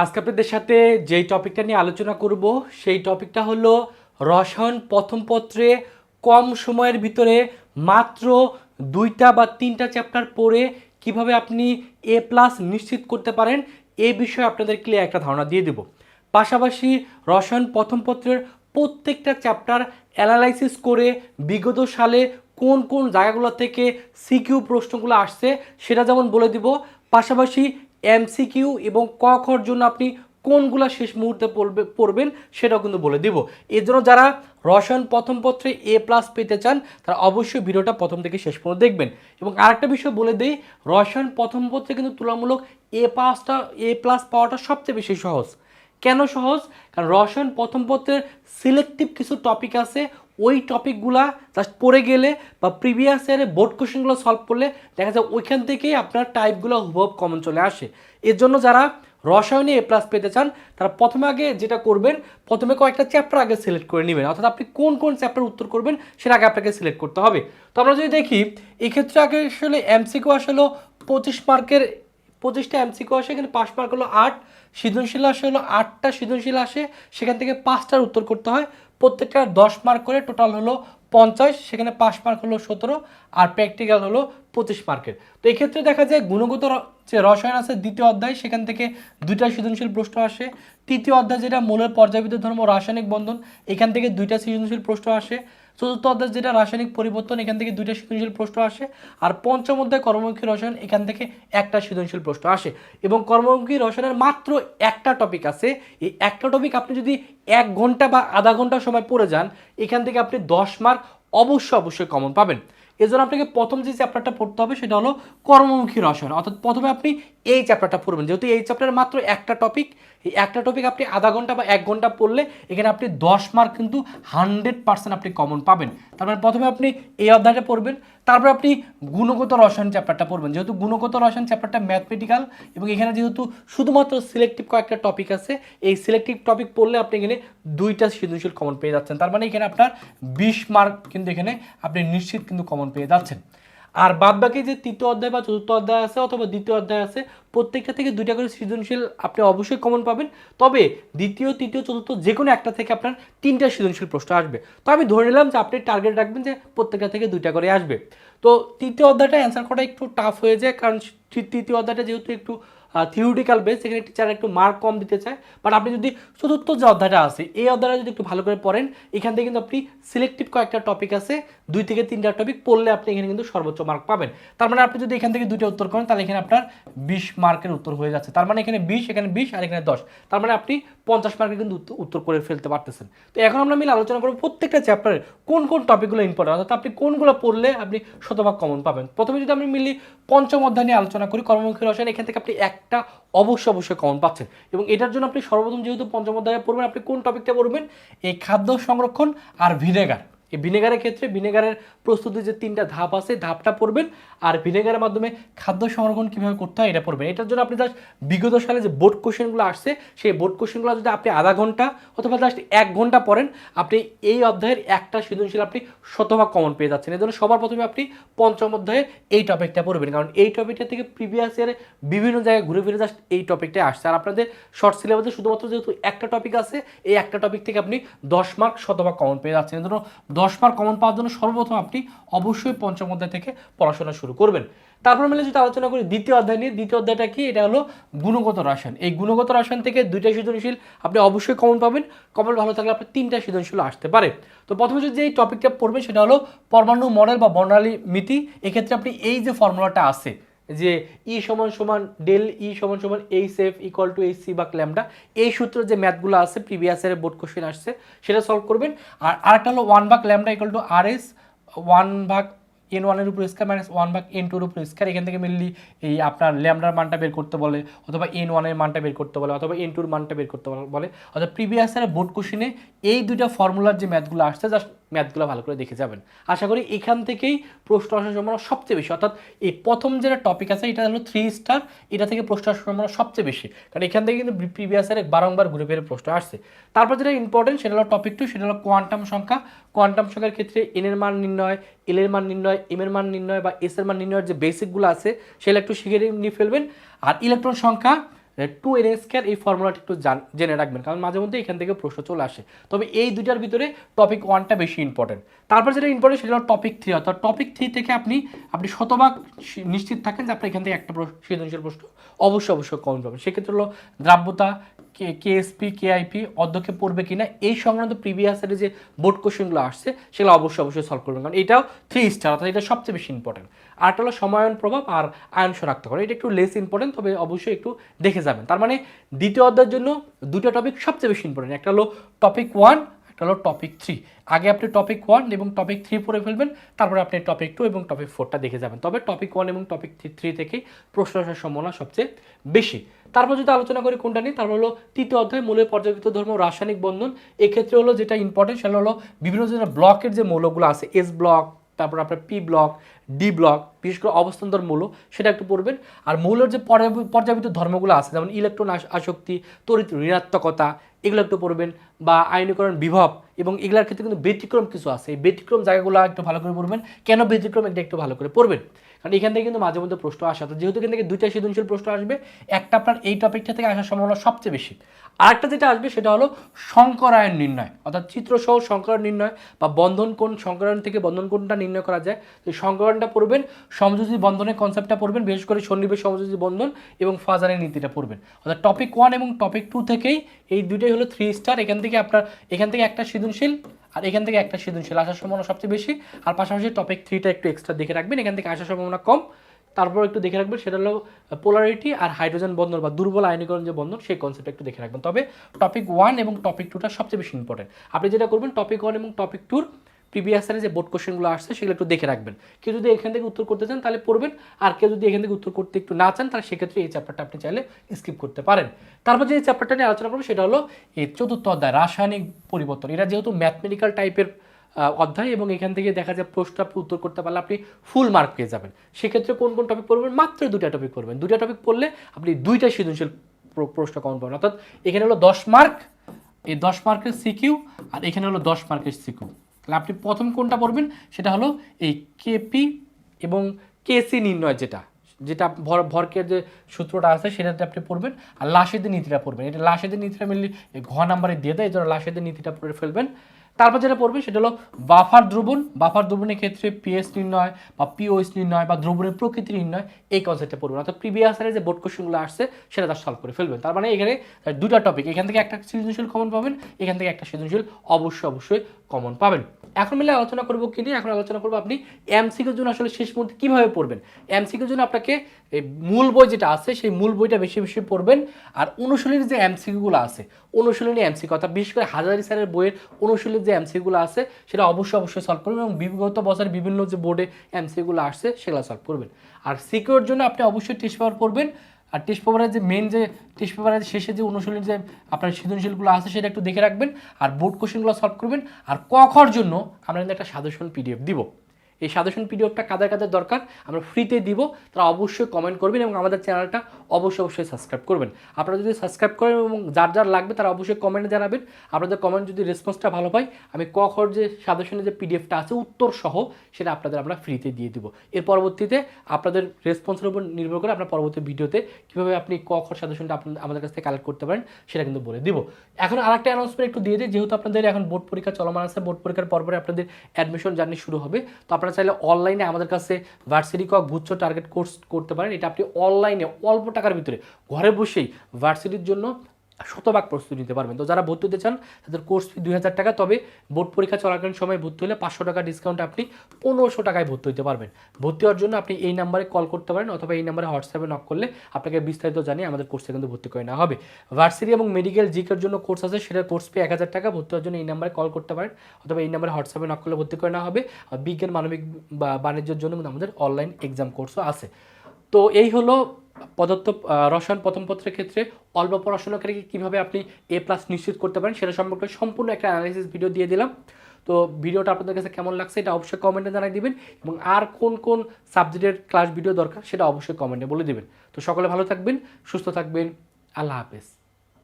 আজকে আপনাদের সাথে যেই টপিকটা নিয়ে আলোচনা করব, সেই টপিকটা হলো রসায়ন প্রথম পত্রে কম সময়ের ভিতরে মাত্র দুইটা বা তিনটা চ্যাপ্টার পড়ে কীভাবে আপনি এ প্লাস নিশ্চিত করতে পারেন এই বিষয়ে আপনাদের ক্লিয়ার একটা ধারণা দিয়ে দেব। পাশাপাশি রসায়ন প্রথম পত্রের প্রত্যেকটা চ্যাপ্টার অ্যানালাইসিস করে বিগত সালে কোন কোন জায়গাগুলো থেকে সিকিউ প্রশ্নগুলো আসছে, সেটা যেমন বলে দিব। পাশাপাশি এমসিকিউ এবং ক খর জন্য আপনি কোনগুলা শেষ মুহূর্তে পড়বে, পড়বেন সেটাও কিন্তু বলে দিব। এর জন্য যারা রসায়ন প্রথম পত্রে এ প্লাস পেতে চান, তারা অবশ্যই ভিডিওটা প্রথম থেকে শেষ পর্যন্ত দেখবেন। এবং আরেকটা বিষয় বলে দিই, রসায়ন প্রথম পত্রে কিন্তু তুলনামূলক এ পাসটা এ প্লাস পাওয়াটা সবচেয়ে বেশি সহজ। কেন সহজ? কারণ রসায়ন প্রথম পত্রের সিলেক্টিভ কিছু টপিক আছে ওই টপিকগুলা জাস্ট পড়ে গেলে বা প্রিভিয়াস ইয়ারে বোর্ড কোশ্চেনগুলো সলভ করলে দেখা যায় ওইখান থেকেই আপনার টাইপগুলো হুবহু কমন চলে আসে। এর জন্য যারা রসায়নে এ প্লাস পেতে চান, তারা প্রথমে আগে যেটা করবেন, প্রথমে কয়েকটা চ্যাপ্টার আগে সিলেক্ট করে নেবেন। অর্থাৎ আপনি কোন কোন চ্যাপ্টার উত্তর করবেন, সেটা আগে আপনাকে সিলেক্ট করতে হবে। তো আমরা যদি দেখি, এক্ষেত্রে আগে আসলে এমসিকিউ আসলে পঁচিশ মার্কের পঁচিশটা এমসিকিউ আসে, এখানে পাঁচ মার্ক হলো আট, সৃজনশীল আসে হলো আটটা, সৃজনশীল আসে, সেখান থেকে পাঁচটার উত্তর করতে হয়, প্রত্যেকটা দশ মার্ক করে টোটাল হলো পঞ্চাশ, সেখানে পাঁচ মার্ক হলো সতেরো, আর প্র্যাকটিক্যাল হলো পঁচিশ মার্কের তো এক্ষেত্রে দেখা যায় গুণগত যে রসায়ন আছে দ্বিতীয় অধ্যায়, সেখান থেকে দুইটা সৃজনশীল প্রশ্ন আসে। তৃতীয় অধ্যায় যেটা মূলের পর্যায়বিদ্যুৎ ধর্ম রাসায়নিক বন্ধন, এখান থেকে দুইটা সৃজনশীল প্রশ্ন আসে। চতুর্থ অধ্যায় যেটা রাসায়নিক পরিবর্তন, এখান থেকে দুইটা সৃজনশীল প্রশ্ন আসে, আর পঞ্চম অধ্যায় কর্মমুখী রসায়ন, এখান থেকে একটা সৃজনশীল প্রশ্ন আসে। এবং কর্মমুখী রসায়নের মাত্র একটা টপিক আছে। এই একটা টপিক আপনি যদি এক ঘণ্টা বা আধা ঘণ্টা সময় পড়ে যান, এখান থেকে আপনি দশ মার্ক অবশ্যই অবশ্যই কমন পাবেন। এজন্য আপনাকে প্রথম যে চ্যাপ্টারটা পড়তে হবে সেটা হলো কর্মমুখী রসায়ন। অর্থাৎ প্রথমে আপনি এই চ্যাপ্টারটা পড়বেন। যেহেতু এই চ্যাপ্টারের মাত্র একটা টপিক এই একটা টপিক আপনি আধা ঘণ্টা বা এক ঘণ্টা পড়লে এখানে আপনি দশ মার্ক কিন্তু হান্ড্রেড পার্সেন্ট আপনি কমন পাবেন। তার মানে প্রথমে আপনি এই অধ্যায়টা পড়বেন। তারপর আপনি গুণগত রসায়ন চ্যাপ্টারটা পড়বেন। যেহেতু গুণগত রসায়ন চ্যাপ্টারটা ম্যাথমেটিক্যাল এবং এখানে যেহেতু শুধুমাত্র সিলেক্টিভ কয়েকটা টপিক আছে, এই সিলেক্টিভ টপিক পড়লে আপনি এখানে দুইটা সৃজনশীল কমন পেয়ে যাচ্ছেন। তার মানে এখানে আপনার বিশ মার্ক কিন্তু এখানে আপনি নিশ্চিত কিন্তু কমন পেয়ে যাচ্ছেন। আর বাদ বাকি যে তৃতীয় অধ্যায় বা চতুর্থ অধ্যায় আছে অথবা দ্বিতীয় অধ্যায় আছে, প্রত্যেকটা থেকে দুইটা করে সৃজনশীল আপনি অবশ্যই কমন পাবেন। তবে দ্বিতীয়, তৃতীয়, চতুর্থ যে কোনো একটা থেকে আপনার তিনটা সৃজনশীল প্রশ্ন আসবে। তো আমি ধরে নিলাম যে আপনি টার্গেট রাখবেন যে প্রত্যেকটা থেকে দুইটা করে আসবে। তো তৃতীয় অধ্যায়টা অ্যান্সার করাটা একটু টাফ হয়ে যায়, কারণ তৃতীয় অধ্যায়টা যেহেতু একটু থিওরিটিক্যাল বেস সেখানে টিচার একটু মার্ক কম দিতে চায়। বাট আপনি যদি চতুর্থ যে অধ্যায়টা আছে, এই অধ্যায়টা যদি একটু ভালো করে পড়েন, এখান থেকে কিন্তু আপনি সিলেক্টিভ কয়েকটা টপিক আছে, দুই থেকে তিনটা টপিক পড়লে আপনি এখানে কিন্তু সর্বোচ্চ মার্ক পাবেন। তার মানে আপনি যদি এখান থেকে দুইটা উত্তর করেন, তাহলে এখানে আপনার বিশ মার্কের উত্তর হয়ে যাচ্ছে। তার মানে এখানে বিশ এখানে বিশ, আর এখানে দশ। তার মানে আপনি পঞ্চাশ মার্কের কিন্তু উত্তর- করে ফেলতে পারতেছেন। তো এখন আমরা মিলে আলোচনা করব প্রত্যেকটা চ্যাপ্টারের কোন কোন টপিকগুলো ইম্পর্টেন্ট অর্থাৎ আপনি কোনগুলো পড়লে আপনি শতভাগ কমন পাবেন। প্রথমে যদি আমি মিলি পঞ্চম অধ্যায় নিয়ে আলোচনা করি, কর্মমুখী রসায়ন, এখান থেকে আপনি একটা অবশ্যই অবশ্যই কমন পাচ্ছেন। এবং এটার জন্য আপনি সর্বপ্রথম যেহেতু পঞ্চম অধ্যায়ে পড়বেন, আপনি কোন টপিকটা পড়বেন? এই খাদ্য সংরক্ষণ আর ভিনেগার এই ভিনেগারের ক্ষেত্রে ভিনেগারের প্রস্তুতির যে তিনটা ধাপ আছে, ধাপটা পড়বেন। আর ভিনেগারের মাধ্যমে খাদ্য সংরক্ষণ কীভাবে করতে হয়, এটা পড়বেন। এটার জন্য আপনি জাস্ট বিগত সালে যে বোর্ড কোশ্চেনগুলো আসছে, সেই বোর্ড কোশ্চেনগুলো যদি আপনি আধা ঘণ্টা অথবা জাস্ট এক ঘণ্টা পড়েন, আপনি এই অধ্যায়ের একটা সৃজনশীল আপনি শতভাগ কমন পেয়ে যাচ্ছেন। এই জন্য সবার প্রথমে আপনি পঞ্চম অধ্যায়ে এই টপিকটা পড়বেন। কারণ এই টপিকটা থেকে প্রিভিয়াস ইয়ারে বিভিন্ন জায়গায় ঘুরে ফিরে জাস্ট এই টপিকটাই আসছে। আর আপনাদের শর্ট সিলেবাসে শুধুমাত্র যেহেতু একটা টপিক আছে, এই একটা টপিক থেকে আপনি দশ মার্ক শতভাগ কমন পেয়ে যাচ্ছেন। এই জন্য দশ মার্ক কমন পাওয়ার জন্য সর্বপ্রথম আপনি অবশ্যই পঞ্চম অধ্যায় থেকে পড়াশোনা শুরু করবেন। তারপর মিলে যদি আলোচনা করি দ্বিতীয় অধ্যায় নিয়ে, দ্বিতীয় অধ্যায়টা কি? এটা হলো গুণগত রসায়ন। এই গুণগত রসায়ন থেকে দুইটা সৃজনশীল আপনি অবশ্যই কমন পাবেন। কমন ভালো থাকলে আপনার তিনটা সৃজনশীল আসতে পারে। তো প্রথমে যদি এই টপিকটা পড়বেন, সেটা হলো পরমাণু মডেল বা বর্ণালী মিতি। এক্ষেত্রে আপনি এই যে ফর্মুলাটা আছে যে ই সমান সমান ডেল ই সমান সমান H F equal to H C বা ল্যামডা, এই সূত্রের যে ম্যাথগুলো আছে প্রিভিয়াস ইয়ারের বোর্ড কোশ্চেন আসছে, সেটা সলভ করবেন। আর আরেকটা হলো ওয়ান ভাগ lambda equal to R S one ভাগ এন ওয়ানের উপর স্কয়ার মাইনাস ওয়ান ভাগ এন টুর উপর স্কয়ার এখান থেকে মেনলি এই আপনার ল্যামডার মানটা বের করতে বলে, অথবা এন ওয়ানের মানটা বের করতে বলে, অথবা এন টুর মানটা বের করতে বলে। অথবা প্রিভিয়াস ইয়ারের বোর্ড কোশ্চেনে এই দুইটা ফর্মুলার যে ম্যাথগুলো আসছে জাস্ট ম্যাথগুলো ভালো করে দেখে যাবেন। আশা করি এখান থেকেই প্রশ্ন আসার সম্ভাবনা সবচেয়ে বেশি। অর্থাৎ এই প্রথম যেটা টপিক আছে, এটা হলো থ্রি স্টার এটা থেকে প্রশ্ন আসার সম্ভাবনা সবচেয়ে বেশি। কারণ এখান থেকে কিন্তু প্রিভিয়াস ইয়ারে বারংবার ঘুরে ফিরে প্রশ্ন আসছে। তারপর যেটা ইম্পর্টেন্ট সেটা হলো টপিক টু সেটা হলো কোয়ান্টাম সংখ্যা। কোয়ান্টাম সংখ্যার ক্ষেত্রে এন এর মান নির্ণয় এল এর মান নির্ণয় এম এর মান নির্ণয় বা এস এর মান নির্ণয়ের যে বেসিকগুলো আছে, সেগুলো একটু শিখে নিয়ে ফেলবেন। আর ইলেকট্রন সংখ্যা টু এন স্কোয়ার এই ফর্মুলাটা একটু জান- রাখবেন। কারণ মাঝে মধ্যে এখান থেকে প্রশ্ন চলে আসে। তবে এই দুইটার ভিতরে টপিক ওয়ানটা বেশি ইম্পর্টেন্ট তারপর যেটা ইম্পর্টেন্ট সেটা হলো টপিক থ্রি অর্থাৎ টপিক থ্রি থেকে আপনি আপনি শতভাগ নিশ্চিত থাকেন যে আপনি এখান থেকে একটা সৃজনশীল প্রশ্ন অবশ্যই অবশ্যই কমন পাবেন। সেক্ষেত্রে হলো দ্রাব্যতা, কে, কেএসপি, কেআইপি অধ্যক্ষে পড়বে কিনা, এই সংক্রান্ত প্রিভিয়াস যে বোর্ড কোশ্চেনগুলো আসছে, সেগুলো অবশ্যই অবশ্যই সলভ করবেন। কারণ এটাও থ্রি স্টার অর্থাৎ এটা সবচেয়ে বেশি ইম্পর্টেন্ট আর একটা হলো সমায়ন প্রভাব আর আয়ন শনাক্তকরণ এটা একটু লেস ইম্পর্টেন্ট তবে অবশ্যই একটু দেখে যাবেন। তার মানে দ্বিতীয় অধ্যায়ের জন্য দুটো টপিক সবচেয়ে বেশি ইম্পর্টেন্ট একটা হলো টপিক ওয়ান একটা হলো টপিক থ্রি আগে আপনি টপিক ওয়ান এবং টপিক থ্রি পড়ে ফেলবেন, তারপরে আপনি টপিক টু এবং টপিক ফোরটা দেখে যাবেন। তবে টপিক ওয়ান এবং টপিক থ্রি থ্রি থেকেই প্রশ্ন আসার সম্ভাবনা সবচেয়ে বেশি। তারপর যদি আলোচনা করি কোনটা নিয়ে, তারপর হলো তৃতীয় অধ্যায় মৌলের পর্যাবৃত্ত ধর্ম, রাসায়নিক বন্ধন। এক্ষেত্রে হলো যেটা ইম্পর্টেন্ট সেটা হলো বিভিন্ন ধরনের ব্লকের যে মৌলগুলো আছে এস ব্লক তারপর আপনার পি ব্লক ডি ব্লক বিশেষ করে অবস্থান্তর মৌল, সেটা একটু পড়বেন। আর মৌলের যে পর্যাবৃত ধর্মগুলো আছে, যেমন ইলেকট্রন আসক্তি তরিত ঋণাত্মকতা এগুলো একটু পড়বেন বা আইনীকরণ, বিভব এবং এগুলোর ক্ষেত্রে কিন্তু ব্যতিক্রম কিছু আছে। এই ব্যতিক্রম জায়গাগুলো একটু ভালো করে পড়বেন। কেন ব্যতিক্রম? এটা একটু ভালো করে পড়বেন। কারণ এখান থেকে কিন্তু মাঝে মধ্যে প্রশ্ন আসা। তো যেহেতু এখান থেকে দুইটা সৃজনশীল প্রশ্ন আসবে, একটা আপনার এই টপিকটা থেকে আসার সম্ভাবনা সবচেয়ে বেশি। আরেকটা যেটা আসবে সেটা হলো সংকরায়ন নির্ণয়। অর্থাৎ চিত্রসহ সংকরায়ন নির্ণয় বা বন্ধন কোন সংকরায়ন থেকে বন্ধন কোনটা নির্ণয় করা যায়। তো সংকরায়নটা পড়বেন, সমযোজী বন্ধনের কনসেপ্টটা পড়বেন, বিশেষ করে সন্নিবেশ সমযোজী বন্ধন এবং ফাজারের নীতিটা পড়বেন। অর্থাৎ টপিক ওয়ান এবং টপিক টু থেকেই এই দুইটাই হলো থ্রি স্টার এখান থেকে আপনার, এখান থেকে একটা সৃজনশীল আর এখান থেকে একটা সৃজনশীল। আসার সম্ভাবনা সবচেয়ে বেশি। আর পাশাপাশি টপিক থ্রিটা একটু এক্সট্রা দেখে রাখবেন। এখান থেকে আসার সম্ভাবনা কম। তারপর একটু দেখে রাখবেন, সেটা হলো পোলারিটি আর হাইড্রোজেন বন্ধন বা দুর্বল আয়নীকরণ যে বন্ধন, সেই কনসেপ্ট একটু দেখে রাখবেন। তবে টপিক ওয়ান এবং টপিক টুটা সবচেয়ে বেশি ইম্পর্টেন্ট আপনি যেটা করবেন টপিক ওয়ান এবং টপিক টুর প্রিভিয়াস ইয়ারে যে বোর্ড কোশ্চেনগুলো আসছে, সেগুলো একটু দেখে রাখবেন। কেউ যদি এখান থেকে উত্তর করতে চান, তাহলে পড়বেন। আর কেউ যদি এখান থেকে উত্তর করতে একটু না চান, তাহলে সেক্ষেত্রে এই চ্যাপ্টারটা আপনি চাইলে স্কিপ করতে পারেন। তারপর যে চ্যাপ্টারটা নিয়ে আলোচনা করব, সেটা হলো এই চতুর্থ অধ্যায়, রাসায়নিক পরিবর্তন। এটা যেহেতু ম্যাথমেটিক্যাল টাইপের অধ্যায় এবং এখান থেকে দেখা যায় প্রশ্ন আপনি উত্তর করতে পারলে আপনি ফুল মার্ক পেয়ে যাবেন। সেক্ষেত্রে কোন কোন টপিক পড়বেন? মাত্র দুটা টপিক পড়বেন। দুটা টপিক পড়লে আপনি দুইটা সৃজনশীল প্র- প্রশ্ন কমন পাবেন। অর্থাৎ এখানে হলো দশ মার্ক এই দশ মার্কের সিকিউ আর এখানে হলো দশ মার্কের সিকিউ তাহলে আপনি প্রথম কোনটা পড়বেন? সেটা হলো এই কেপি এবং কেসি নির্ণয় যেটা যেটা ভর, ভরকের যে সূত্রটা আছে সেটাতে আপনি পড়বেন। আর লাশেদের নীতিটা পড়বেন, এটা লাশেদের নীতিটা মেনলি ঘ নাম্বারে দিয়ে দেয়, এই জন্য লাশেদের নীতিটা পড়ে ফেলবেন। তারপর যেটা পড়বে সেটা হলো বাফার দ্রবণ। বাফার দ্রবণের ক্ষেত্রে পিএস নির্ণয় বা পিওএস নির্ণয় বা দ্রবণের প্রকৃতি নির্ণয় এই কনসেপ্টে পড়বেন অর্থাৎ প্রিভিয়াস যে বোর্ড কোশ্চেনগুলো আসছে, সেটা তার সলভ করে ফেলবেন। তার মানে এখানে দুটা টপিক এখান থেকে একটা সৃজনশীল কমন পাবেন, এখান থেকে একটা সৃজনশীল অবশ্যই অবশ্যই কমন পাবেন। এখন মিলে আলোচনা করব কি নিয়ে? এখন আলোচনা করব আপনি এমসিকিউর জন্য আসলে শেষ মুহূর্তে কীভাবে পড়বেন? এমসিকিউর জন্য আপনাকে এই মূল বই যেটা আছে, সেই মূল বইটা বেশি বেশি পড়বেন। আর অনুশীলনীর যে এমসিকিউগুলো আছে, অনুশীলনী এমসিকিউ, অর্থাৎ বিশেষ করে হাজারি স্যারের বইয়ের অনুশীলনীর যে এমসিকিউগুলো আছে, সেটা অবশ্যই অবশ্যই সলভ করবেন এবং বিগত বছরের বিভিন্ন যে বোর্ডে এমসিকিউগুলো আসছে, সেগুলো সলভ করবেন। আর সিকিউর জন্য আপনি অবশ্যই টেস্ট পেপার পড়বেন। আর টেস্ট পেপারের যে মেন যে টেস্ট পেপারের শেষে যে অনুশীলনী যে আপনার সৃজনশীলগুলো আছে, সেটা একটু দেখে রাখবেন। আর বোর্ড কোশ্চেনগুলো সলভ করবেন। আর ক খর জন্য আমরা কিন্তু একটা সাজেশন পিডিএফ দিব। এই সাজেশন পিডিএফটা কাদের কাদের দরকার আমরা ফ্রিতে দিব, তারা অবশ্যই কমেন্ট করবেন এবং আমাদের চ্যানেলটা অবশ্যই অবশ্যই সাবস্ক্রাইব করবেন। আপনারা যদি সাবস্ক্রাইব করেন এবং যার যার লাগবে তারা অবশ্যই কমেন্টে জানাবেন। আপনাদের কমেন্ট যদি রেসপন্সটা ভালো পাই, আমি ক খর যে সাজেশনের যে পিডিএফটা আছে, উত্তর সহ সেটা আপনাদের আমরা ফ্রিতে দিয়ে দিব। এর পরবর্তীতে আপনাদের রেসপন্সের উপর নির্ভর করে আপনার পরবর্তী ভিডিওতে কীভাবে আপনি ক খর সাজেশনটা আপনাদের আমাদের কাছ থেকে কালেক্ট করতে পারেন, সেটা কিন্তু বলে দিব। এখন আরেকটা অ্যানাউন্সমেন্ট একটু দিয়ে দিই, যেহেতু আপনাদের এখন বোর্ড পরীক্ষা চলমান আছে বোর্ড পরীক্ষার পরপরে আপনাদের অ্যাডমিশন জার্নি শুরু হবে। তো আপনারা চাইলে অনলাইনে আমাদের কাছে ভার্সিটি কক গুচ্ছ টার্গেট কোর্স করতে পারেন। এটা আপনি অনলাইনে অল্প টাকার ভিতরে ঘরে বসেই ভার্সিটির জন্য শতভাগ প্রস্তুতি নিতে পারবেন। তো যারা ভর্তি হতে চান, তাদের কোর্স ফি দুই হাজার টাকা, তবে বোর্ড পরীক্ষা চলাকালীন সময় ভর্তি হলে পাঁচশো টাকা ডিসকাউন্টে আপনি পনেরোশো টাকায় ভর্তি হতে পারবেন। ভর্তি হওয়ার জন্য আপনি এই নাম্বারে কল করতে পারেন অথবা এই নাম্বারে হোয়াটসঅ্যাপে নক করলে আপনাকে বিস্তারিত জানিয়ে আমাদের কোর্সে কিন্তু ভর্তি করে নেওয়া হবে। ভার্সিটি এবং মেডিকেল জিকের জন্য কোর্স আছে সেটা কোর্স ফি এক হাজার টাকা। ভর্তি হওয়ার জন্য এই নাম্বারে কল করতে পারেন অথবা এই নাম্বারে হোয়াটসঅ্যাপে নক করলে ভর্তি করে নেওয়া হবে। বিজ্ঞান, মানবিক বা বাণিজ্যের জন্য আমাদের অনলাইন এক্সাম কোর্সও আছে। তো এই হলো পদার্থ রসায়ন প্রথম পত্রের ক্ষেত্রে অল্প পড়াশোনাকারীকে কীভাবে আপনি এ প্লাস নিশ্চিত করতে পারেন সেটা সম্পর্কে সম্পূর্ণ একটা অ্যানালাইসিস ভিডিও দিয়ে দিলাম। তো ভিডিওটা আপনাদের কাছে কেমন লাগছে এটা অবশ্যই কমেন্টে জানাই দিবেন এবং আর কোন কোন সাবজেক্টের ক্লাস ভিডিও দরকার সেটা অবশ্যই কমেন্টে বলে দিবেন। তো সকলে ভালো থাকবেন, সুস্থ থাকবেন, আল্লাহ হাফেজ।